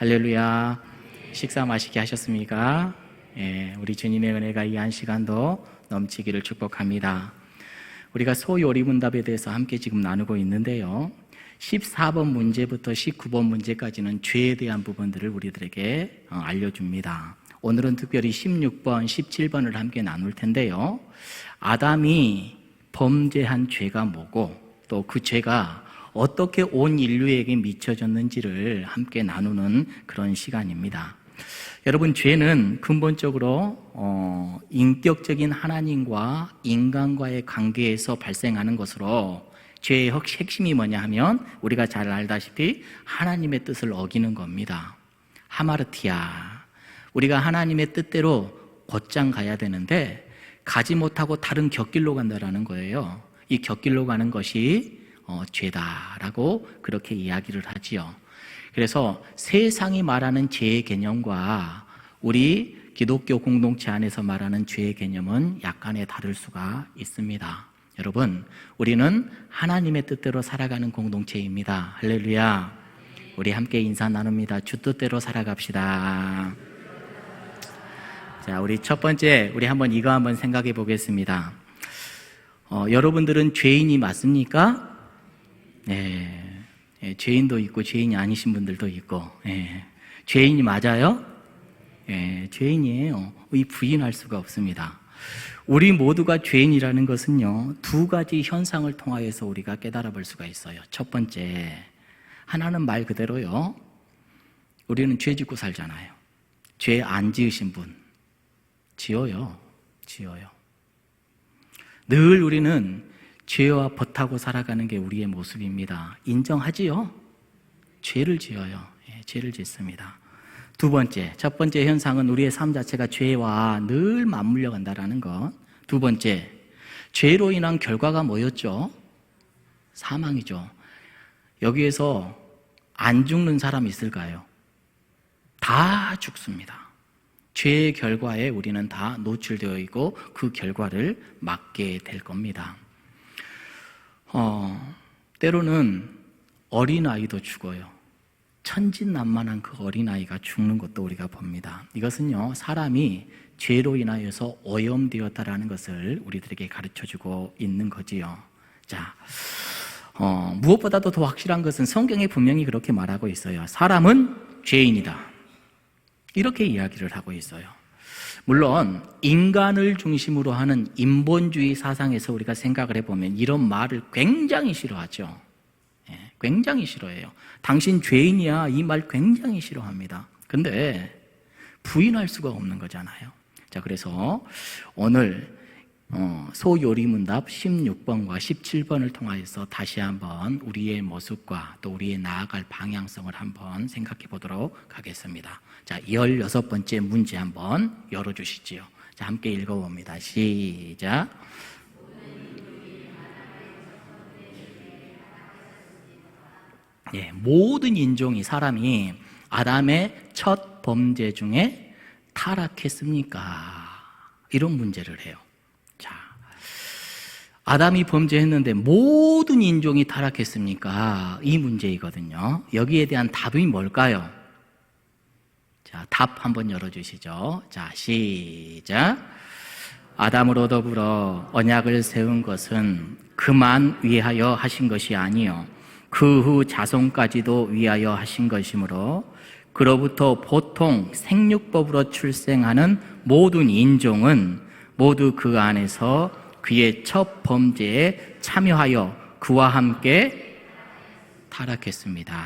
할렐루야. 식사 맛있게 하셨습니까? 예, 우리 주님의 은혜가 이 한 시간도 넘치기를 축복합니다. 우리가 소요리 문답에 대해서 함께 지금 나누고 있는데요. 14번 문제부터 19번 문제까지는 죄에 대한 부분들을 우리들에게 어, 알려줍니다. 오늘은 특별히 16번, 17번을 함께 나눌 텐데요. 아담이 범죄한 죄가 뭐고 또 그 죄가 어떻게 온 인류에게 미쳐졌는지를 함께 나누는 그런 시간입니다. 여러분, 죄는 근본적으로 어, 인격적인 하나님과 인간과의 관계에서 발생하는 것으로 죄의 핵- 핵심이 뭐냐 하면 우리가 잘 알다시피 하나님의 뜻을 어기는 겁니다. 하마르티아. 우리가 하나님의 뜻대로 곧장 가야 되는데 가지 못하고 다른 곁길로 간다라는 거예요. 이 곁길로 가는 것이 어, 죄다라고 그렇게 이야기를 하지요. 그래서 세상이 말하는 죄의 개념과 우리 기독교 공동체 안에서 말하는 죄의 개념은 약간의 다를 수가 있습니다. 여러분, 우리는 하나님의 뜻대로 살아가는 공동체입니다. 할렐루야. 우리 함께 인사 나눕니다. 주 뜻대로 살아갑시다. 자, 우리 첫 번째, 우리 한번 이거 한번 생각해 보겠습니다. 어, 여러분들은 죄인이 맞습니까? 네. 예, 죄인도 있고 죄인이 아니신 분들도 있고, 예. 죄인이 맞아요? 예, 죄인이에요. 이 부인할 수가 없습니다. 우리 모두가 죄인이라는 것은요, 두 가지 현상을 통하여서 우리가 깨달아 볼 수가 있어요. 첫 번째, 하나는 말 그대로요, 우리는 죄 짓고 살잖아요. 죄 안 지으신 분, 지어요. 지어요. 늘 우리는 죄와 벗하고 살아가는 게 우리의 모습입니다. 인정하지요? 죄를 지어요. 예, 죄를 짓습니다. 두 번째, 첫 번째 현상은 우리의 삶 자체가 죄와 늘 맞물려 간다라는 것. 두 번째, 죄로 인한 결과가 뭐였죠? 사망이죠. 여기에서 안 죽는 사람 있을까요? 다 죽습니다. 죄의 결과에 우리는 다 노출되어 있고 그 결과를 맞게 될 겁니다. 어, 때로는 어린아이도 죽어요. 천진난만한 그 어린아이가 죽는 것도 우리가 봅니다. 이것은요, 사람이 죄로 인하여서 오염되었다라는 것을 우리들에게 가르쳐 주고 있는 거지요. 자, 어, 무엇보다도 더 확실한 것은 성경에 분명히 그렇게 말하고 있어요. 사람은 죄인이다. 이렇게 이야기를 하고 있어요. 물론 인간을 중심으로 하는 인본주의 사상에서 우리가 생각을 해보면 이런 말을 굉장히 싫어하죠. 예, 굉장히 싫어해요. 당신 죄인이야 이 말 굉장히 싫어합니다. 근데 부인할 수가 없는 거잖아요. 자 그래서 오늘 어, 소요리문답 16번과 17번을 통하여서 다시 한번 우리의 모습과 또 우리의 나아갈 방향성을 한번 생각해 보도록 하겠습니다. 자, 16번째 문제 한번 열어 주시지요. 자, 함께 읽어 봅니다. 시작. 예, 모든 인종이 사람이 아담의 첫 범죄 중에 타락했습니까? 이런 문제를 해요. 자, 아담이 범죄했는데 모든 인종이 타락했습니까? 이 문제이거든요. 여기에 대한 답이 뭘까요? 자, 답 한번 열어주시죠. 자, 시작. 아담으로 더불어 언약을 세운 것은 그만 위하여 하신 것이 아니요. 그 후 자손까지도 위하여 하신 것이므로 그로부터 보통 생육법으로 출생하는 모든 인종은 모두 그 안에서 그의 첫 범죄에 참여하여 그와 함께 타락했습니다.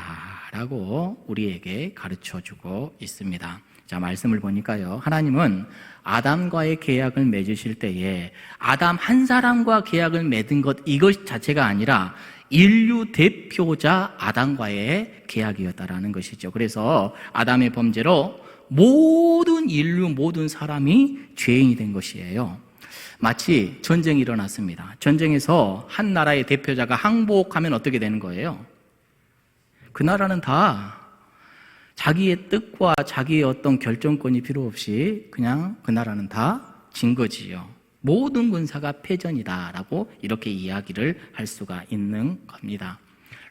라고 우리에게 가르쳐 주고 있습니다. 자, 말씀을 보니까요. 하나님은 아담과의 계약을 맺으실 때에 아담 한 사람과 계약을 맺은 것 이것 자체가 아니라 인류 대표자 아담과의 계약이었다라는 것이죠. 그래서 아담의 범죄로 모든 인류 모든 사람이 죄인이 된 것이에요. 마치 전쟁이 일어났습니다. 전쟁에서 한 나라의 대표자가 항복하면 어떻게 되는 거예요? 그 나라는 다 자기의 뜻과 자기의 어떤 결정권이 필요 없이 그냥 그 나라는 다 진 거지요. 모든 군사가 패전이다라고 이렇게 이야기를 할 수가 있는 겁니다.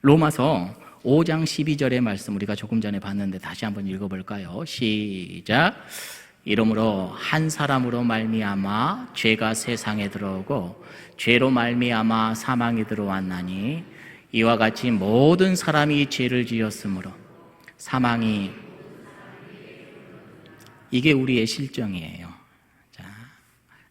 로마서 5장 12절의 말씀 우리가 조금 전에 봤는데 다시 한번 읽어볼까요? 시작. 이러므로 한 사람으로 말미암아 죄가 세상에 들어오고 죄로 말미암아 사망이 들어왔나니 이와 같이 모든 사람이 죄를 지었으므로 사망이 이게 우리의 실정이에요. 자,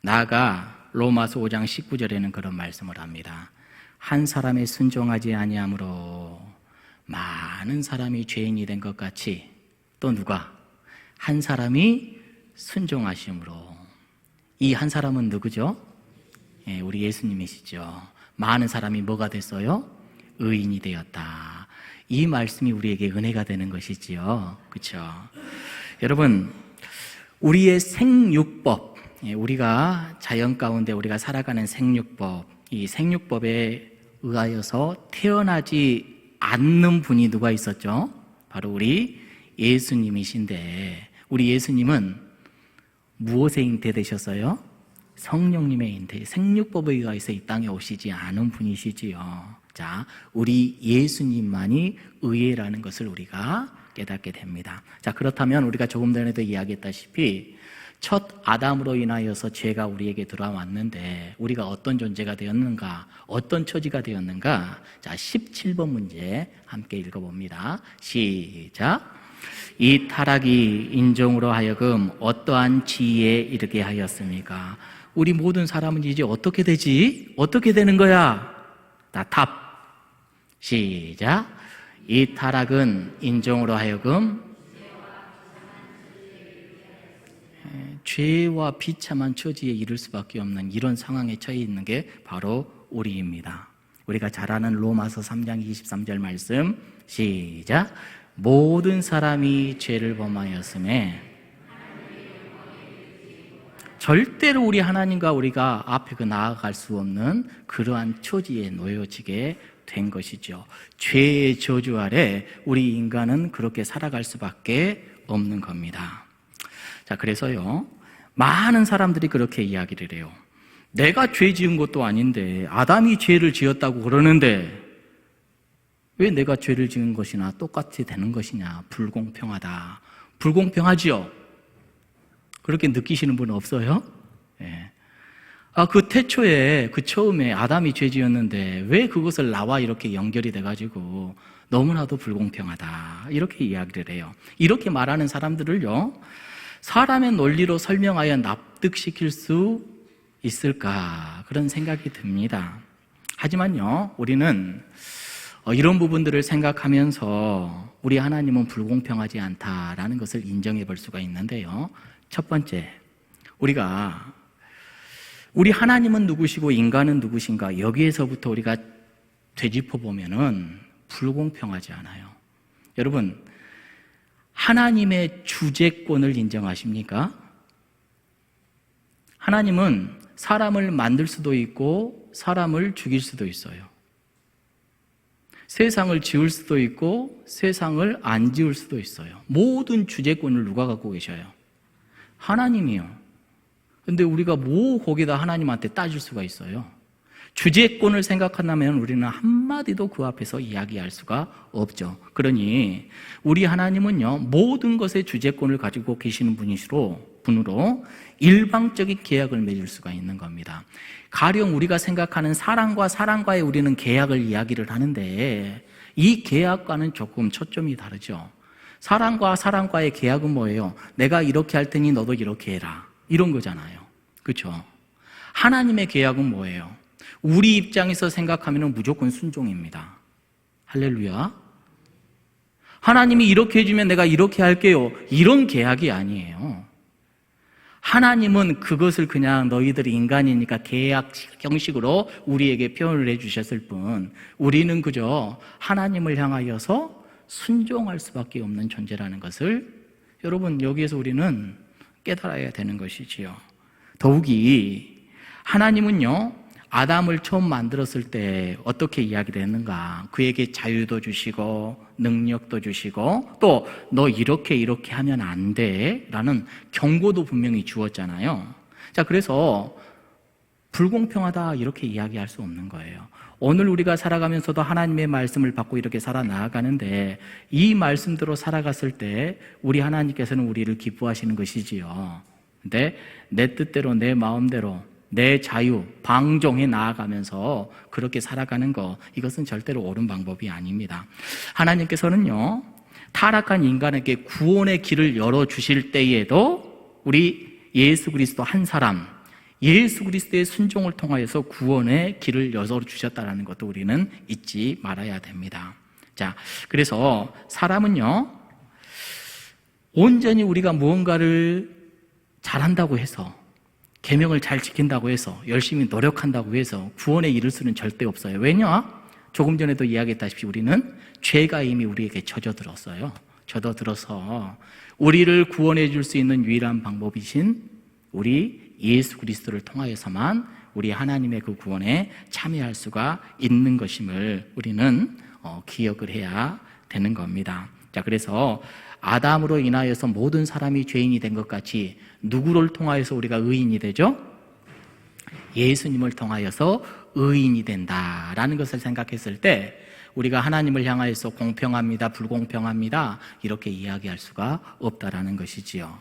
나아가 로마서 5장 19절에는 그런 말씀을 합니다. 한 사람의 순종하지 아니함으로 많은 사람이 죄인이 된 것 같이 또 누가 한 사람이 순종하심으로 이 한 사람은 누구죠? 예, 우리 예수님이시죠. 많은 사람이 뭐가 됐어요? 의인이 되었다. 이 말씀이 우리에게 은혜가 되는 것이지요. 그렇죠? 여러분, 우리의 생육법, 예, 우리가 자연 가운데 우리가 살아가는 생육법, 이 생육법에 의하여서 태어나지 않는 분이 누가 있었죠? 바로 우리 예수님이신데, 우리 예수님은 무엇의 잉태 되셨어요? 성령님의 잉태, 생육법에 의해서 이 땅에 오시지 않은 분이시지요. 자, 우리 예수님만이 의회라는 것을 우리가 깨닫게 됩니다. 자, 그렇다면 우리가 조금 전에도 이야기했다시피 첫 아담으로 인하여서 죄가 우리에게 들어왔는데 우리가 어떤 존재가 되었는가, 어떤 처지가 되었는가? 자, 17번 문제 함께 읽어봅니다. 시작. 이 타락이 인종으로 하여금 어떠한 지혜에 이르게 하였습니까? 우리 모든 사람은 이제 어떻게 되지? 어떻게 되는 거야? 다 답. 시작. 이 타락은 인종으로 하여금 죄와 비참한 처지에 이를 수밖에 없는 이런 상황에 처해 있는 게 바로 우리입니다. 우리가 잘 아는 로마서 3장 23절 말씀 시작. 모든 사람이 죄를 범하였음에 절대로 우리 하나님과 우리가 앞에 그 나아갈 수 없는 그러한 처지에 놓여지게 된 것이죠. 죄의 저주 아래 우리 인간은 그렇게 살아갈 수밖에 없는 겁니다. 자, 그래서요, 많은 사람들이 그렇게 이야기를 해요. 내가 죄 지은 것도 아닌데, 아담이 죄를 지었다고 그러는데, 왜 내가 죄를 지은 것이나 똑같이 되는 것이냐? 불공평하다. 불공평하지요? 그렇게 느끼시는 분 없어요? 예. 아, 그 태초에, 그 처음에 아담이 죄 지었는데 왜 그것을 나와 이렇게 연결이 돼가지고 너무나도 불공평하다. 이렇게 이야기를 해요. 이렇게 말하는 사람들을요, 사람의 논리로 설명하여 납득시킬 수 있을까? 그런 생각이 듭니다. 하지만요, 우리는 어, 이런 부분들을 생각하면서 우리 하나님은 불공평하지 않다라는 것을 인정해 볼 수가 있는데요. 첫 번째, 우리가 우리 하나님은 누구시고 인간은 누구신가 여기에서부터 우리가 되짚어 보면은 불공평하지 않아요. 여러분, 하나님의 주재권을 인정하십니까? 하나님은 사람을 만들 수도 있고 사람을 죽일 수도 있어요. 세상을 지을 수도 있고 세상을 안 지을 수도 있어요. 모든 주재권을 누가 갖고 계셔요? 하나님이요. 근데 우리가 뭐 거기다 하나님한테 따질 수가 있어요? 주재권을 생각한다면 우리는 한마디도 그 앞에서 이야기할 수가 없죠. 그러니 우리 하나님은요, 모든 것의 주재권을 가지고 계시는 분이시로, 분으로 일방적인 계약을 맺을 수가 있는 겁니다. 가령 우리가 생각하는 사랑과 사랑과의 우리는 계약을 이야기를 하는데 이 계약과는 조금 초점이 다르죠. 사랑과 사랑과의 계약은 뭐예요? 내가 이렇게 할 테니 너도 이렇게 해라. 이런 거잖아요. 그렇죠? 하나님의 계약은 뭐예요? 우리 입장에서 생각하면 무조건 순종입니다. 할렐루야. 하나님이 이렇게 해주면 내가 이렇게 할게요. 이런 계약이 아니에요. 하나님은 그것을 그냥 너희들이 인간이니까 계약 형식으로 우리에게 표현을 해 주셨을 뿐, 우리는 그저 하나님을 향하여서 순종할 수밖에 없는 존재라는 것을 여러분, 여기에서 우리는 깨달아야 되는 것이지요. 더욱이 하나님은요, 아담을 처음 만들었을 때 어떻게 이야기를 했는가? 그에게 자유도 주시고, 능력도 주시고, 또 너 이렇게 이렇게 하면 안 돼. 라는 경고도 분명히 주었잖아요. 자, 그래서 불공평하다 이렇게 이야기할 수 없는 거예요. 오늘 우리가 살아가면서도 하나님의 말씀을 받고 이렇게 살아 나아가는데 이 말씀대로 살아갔을 때 우리 하나님께서는 우리를 기뻐하시는 것이지요. 근데 내 뜻대로 내 마음대로 내 자유, 방종해 나아가면서 그렇게 살아가는 거 이것은 절대로 옳은 방법이 아닙니다. 하나님께서는요. 타락한 인간에게 구원의 길을 열어 주실 때에도 우리 예수 그리스도 한 사람 예수 그리스도의 순종을 통하여서 구원의 길을 열어 주셨다라는 것도 우리는 잊지 말아야 됩니다. 자, 그래서 사람은요, 온전히 우리가 무언가를 잘한다고 해서, 계명을 잘 지킨다고 해서, 열심히 노력한다고 해서 구원에 이를 수는 절대 없어요. 왜냐? 조금 전에도 이야기했다시피 우리는 죄가 이미 우리에게 젖어들었어요. 젖어들어서 우리를 구원해 줄 수 있는 유일한 방법이신 우리 예수 그리스도를 통하여서만 우리 하나님의 그 구원에 참여할 수가 있는 것임을 우리는 어, 기억을 해야 되는 겁니다. 자, 그래서 아담으로 인하여서 모든 사람이 죄인이 된 것 같이 누구를 통하여서 우리가 의인이 되죠? 예수님을 통하여서 의인이 된다라는 것을 생각했을 때 우리가 하나님을 향하여서 공평합니다, 불공평합니다 이렇게 이야기할 수가 없다라는 것이지요.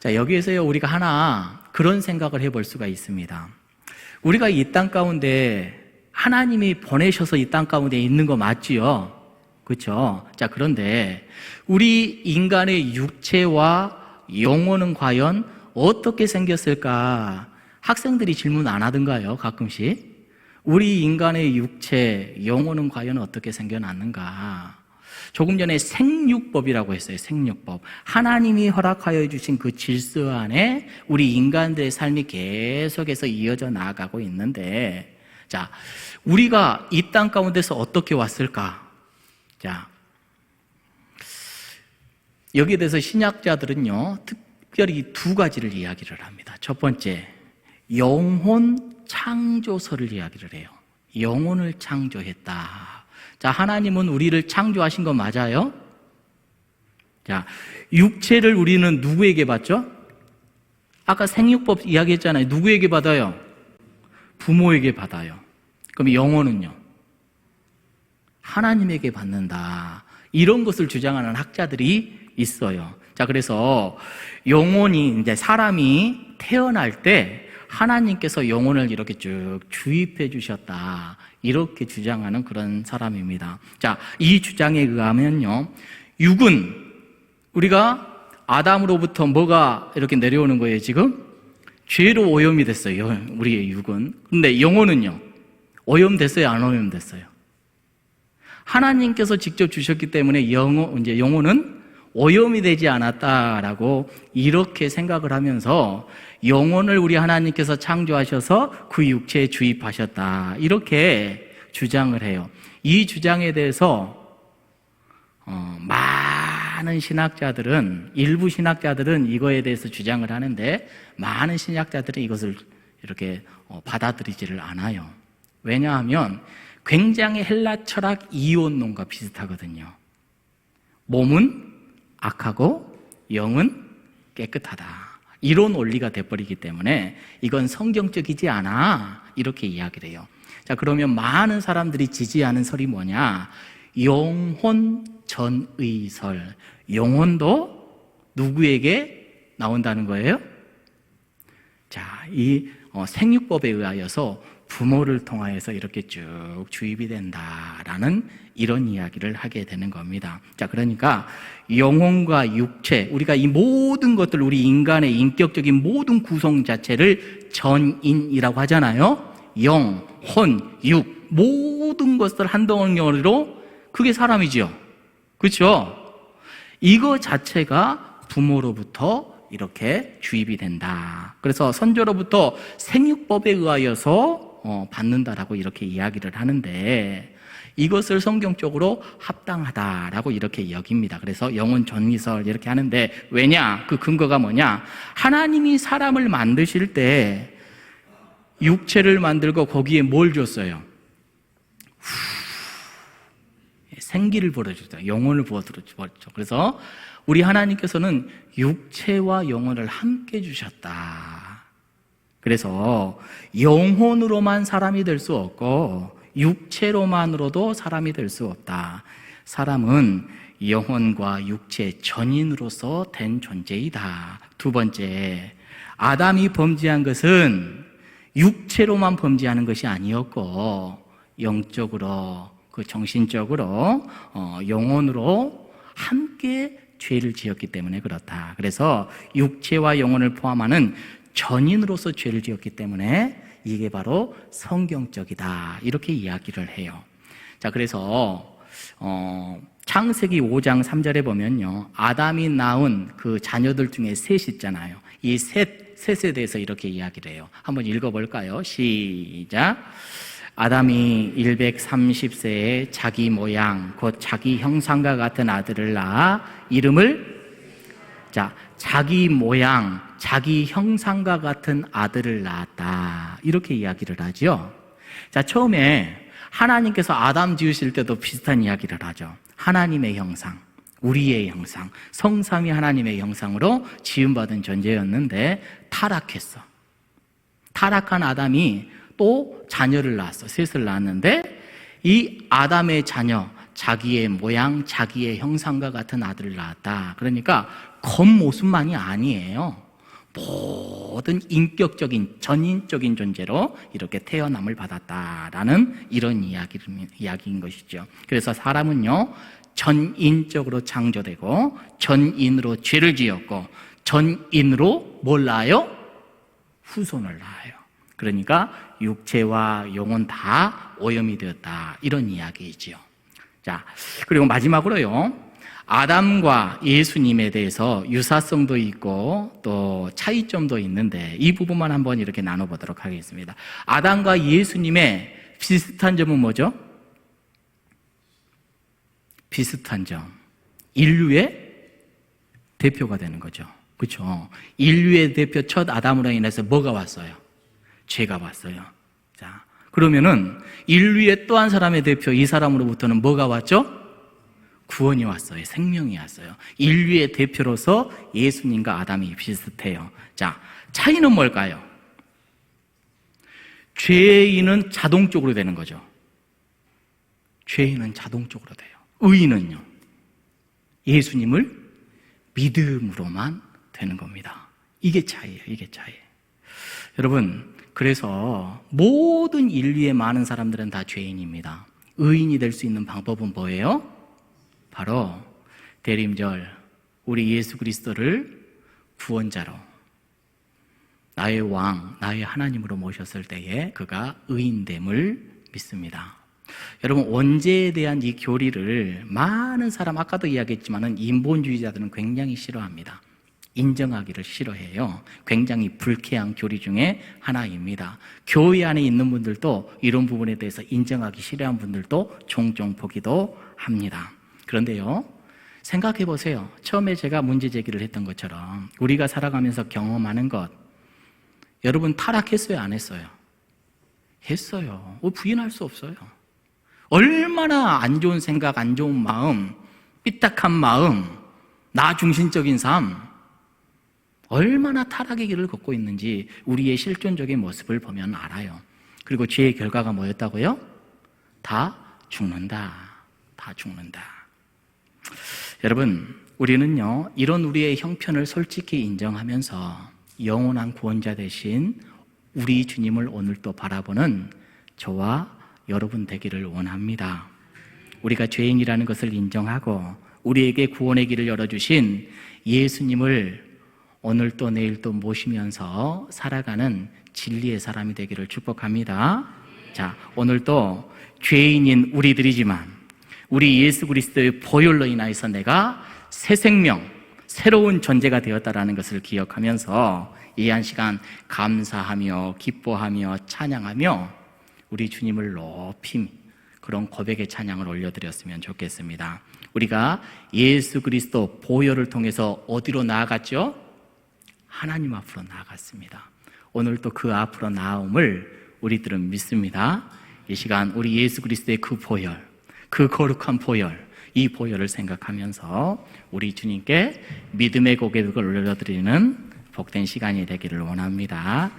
자, 여기에서요, 우리가 하나 그런 생각을 해볼 수가 있습니다. 우리가 이 땅 가운데 하나님이 보내셔서 이 땅 가운데 있는 거 맞지요? 그렇죠? 자, 그런데 우리 인간의 육체와 영혼은 과연 어떻게 생겼을까? 학생들이 질문 안 하던가요? 가끔씩? 우리 인간의 육체, 영혼은 과연 어떻게 생겨났는가? 조금 전에 생육법이라고 했어요. 생육법. 하나님이 허락하여 주신 그 질서 안에 우리 인간들의 삶이 계속해서 이어져 나아가고 있는데, 자, 우리가 이 땅 가운데서 어떻게 왔을까? 자, 여기에 대해서 신약자들은요, 특별히 두 가지를 이야기를 합니다. 첫 번째, 영혼 창조설을 이야기를 해요. 영혼을 창조했다. 자, 하나님은 우리를 창조하신 거 맞아요? 자, 육체를 우리는 누구에게 받죠? 아까 생육법 이야기했잖아요. 누구에게 받아요? 부모에게 받아요. 그럼 영혼은요? 하나님에게 받는다. 이런 것을 주장하는 학자들이 있어요. 자, 그래서 영혼이 이제 사람이 태어날 때 하나님께서 영혼을 이렇게 쭉 주입해 주셨다. 이렇게 주장하는 그런 사람입니다. 자, 이 주장에 의하면요. 육은 우리가 아담으로부터 뭐가 이렇게 내려오는 거예요, 지금? 죄로 오염이 됐어요, 우리의 육은. 근데 영혼은요? 오염됐어요, 안 오염됐어요? 하나님께서 직접 주셨기 때문에 영혼, 이제 영혼은 오염이 되지 않았다라고 이렇게 생각을 하면서 영혼을 우리 하나님께서 창조하셔서 그 육체에 주입하셨다. 이렇게 주장을 해요. 이 주장에 대해서 어, 많은 신학자들은 일부 신학자들은 이거에 대해서 주장을 하는데 많은 신학자들은 이것을 이렇게 어, 받아들이지를 않아요. 왜냐하면 굉장히 헬라 철학 이혼론과 비슷하거든요. 몸은 악하고 영은 깨끗하다. 이런 원리가 돼버리기 때문에 이건 성경적이지 않아. 이렇게 이야기를 해요. 자, 그러면 많은 사람들이 지지하는 설이 뭐냐? 영혼 전의설. 영혼도 누구에게 나온다는 거예요? 자, 이 어, 생육법에 의하여서 부모를 통하여서 이렇게 쭉 주입이 된다라는 이런 이야기를 하게 되는 겁니다. 자, 그러니까 영혼과 육체, 우리가 이 모든 것들, 우리 인간의 인격적인 모든 구성 자체를 전인이라고 하잖아요. 영, 혼, 육, 모든 것을 한 덩어리로 그게 사람이지요. 그렇죠? 이거 자체가 부모로부터 이렇게 주입이 된다. 그래서 선조로부터 생육법에 의하여서 어, 받는다라고 이렇게 이야기를 하는데 이것을 성경적으로 합당하다라고 이렇게 여깁니다. 그래서 영혼 전미설 이렇게 하는데 왜냐? 그 근거가 뭐냐? 하나님이 사람을 만드실 때 육체를 만들고 거기에 뭘 줬어요? 생기를 불어주죠. 영혼을 부어주죠. 그래서 우리 하나님께서는 육체와 영혼을 함께 주셨다. 그래서 영혼으로만 사람이 될 수 없고 육체로만으로도 사람이 될 수 없다. 사람은 영혼과 육체 전인으로서 된 존재이다. 두 번째, 아담이 범죄한 것은 육체로만 범죄하는 것이 아니었고 영적으로 그 정신적으로 어, 영혼으로 함께 죄를 지었기 때문에 그렇다. 그래서 육체와 영혼을 포함하는 전인으로서 죄를 지었기 때문에 이게 바로 성경적이다. 이렇게 이야기를 해요. 자, 그래서 어, 창세기 5장 3절에 보면요. 아담이 낳은 그 자녀들 중에 셋 있잖아요. 이 셋, 셋에 대해서 이렇게 이야기를 해요. 한번 읽어볼까요? 시작. 아담이 130세에 자기 모양, 곧 자기 형상과 같은 아들을 낳아 이름을 자, 자기 모양, 자기 형상과 같은 아들을 낳았다. 이렇게 이야기를 하죠. 자, 처음에 하나님께서 아담 지으실 때도 비슷한 이야기를 하죠. 하나님의 형상, 우리의 형상, 성삼이 하나님의 형상으로 지음받은 존재였는데 타락했어. 타락한 아담이 또 자녀를 낳았어. 셋을 낳았는데 이 아담의 자녀, 자기의 모양, 자기의 형상과 같은 아들을 낳았다. 그러니까 겉모습만이 아니에요. 모든 인격적인 전인적인 존재로 이렇게 태어남을 받았다라는 이런 이야기, 이야기인 것이죠. 그래서 사람은요, 전인적으로 창조되고, 전인으로 죄를 지었고, 전인으로 뭘 낳아요? 후손을 낳아요. 그러니까 육체와 영혼 다 오염이 되었다. 이런 이야기이지요. 자, 그리고 마지막으로요. 아담과 예수님에 대해서 유사성도 있고 또 차이점도 있는데 이 부분만 한번 이렇게 나눠보도록 하겠습니다. 아담과 예수님의 비슷한 점은 뭐죠? 비슷한 점. 인류의 대표가 되는 거죠. 그렇죠? 인류의 대표 첫 아담으로 인해서 뭐가 왔어요? 죄가 왔어요. 자, 그러면은 인류의 또 한 사람의 대표 이 사람으로부터는 뭐가 왔죠? 구원이 왔어요. 생명이 왔어요. 인류의 대표로서 예수님과 아담이 비슷해요. 자, 차이는 뭘까요? 죄인은 자동적으로 되는 거죠. 죄인은 자동적으로 돼요. 의인은요. 예수님을 믿음으로만 되는 겁니다. 이게 차이예요. 이게 차이예요. 여러분, 그래서 모든 인류의 많은 사람들은 다 죄인입니다. 의인이 될 수 있는 방법은 뭐예요? 바로 대림절 우리 예수 그리스도를 구원자로 나의 왕, 나의 하나님으로 모셨을 때에 그가 의인됨을 믿습니다. 여러분 원죄에 대한 이 교리를 많은 사람 아까도 이야기했지만은 인본주의자들은 굉장히 싫어합니다. 인정하기를 싫어해요. 굉장히 불쾌한 교리 중에 하나입니다. 교회 안에 있는 분들도 이런 부분에 대해서 인정하기 싫어하는 분들도 종종 보기도 합니다. 그런데요, 생각해 보세요. 처음에 제가 문제 제기를 했던 것처럼 우리가 살아가면서 경험하는 것, 여러분 타락했어요? 안 했어요? 했어요. 뭐 부인할 수 없어요. 얼마나 안 좋은 생각, 안 좋은 마음, 삐딱한 마음, 나 중심적인 삶, 얼마나 타락의 길을 걷고 있는지 우리의 실존적인 모습을 보면 알아요. 그리고 죄의 결과가 뭐였다고요? 다 죽는다. 다 죽는다. 여러분, 우리는요, 이런 우리의 형편을 솔직히 인정하면서 영원한 구원자 대신 우리 주님을 오늘 또 바라보는 저와 여러분 되기를 원합니다. 우리가 죄인이라는 것을 인정하고 우리에게 구원의 길을 열어주신 예수님을 오늘 또 내일 또 모시면서 살아가는 진리의 사람이 되기를 축복합니다. 자, 오늘 또 죄인인 우리들이지만 우리 예수 그리스도의 보혈로 인하여서 내가 새 생명, 새로운 존재가 되었다라는 것을 기억하면서 이 한 시간 감사하며 기뻐하며 찬양하며 우리 주님을 높임 그런 고백의 찬양을 올려드렸으면 좋겠습니다. 우리가 예수 그리스도 보혈을 통해서 어디로 나아갔죠? 하나님 앞으로 나아갔습니다. 오늘 또그 앞으로 나옴을 우리들은 믿습니다. 이 시간 우리 예수 그리스도의 그 보혈, 그 거룩한 보혈, 이 보혈을 생각하면서 우리 주님께 믿음의 고백을 올려드리는 복된 시간이 되기를 원합니다.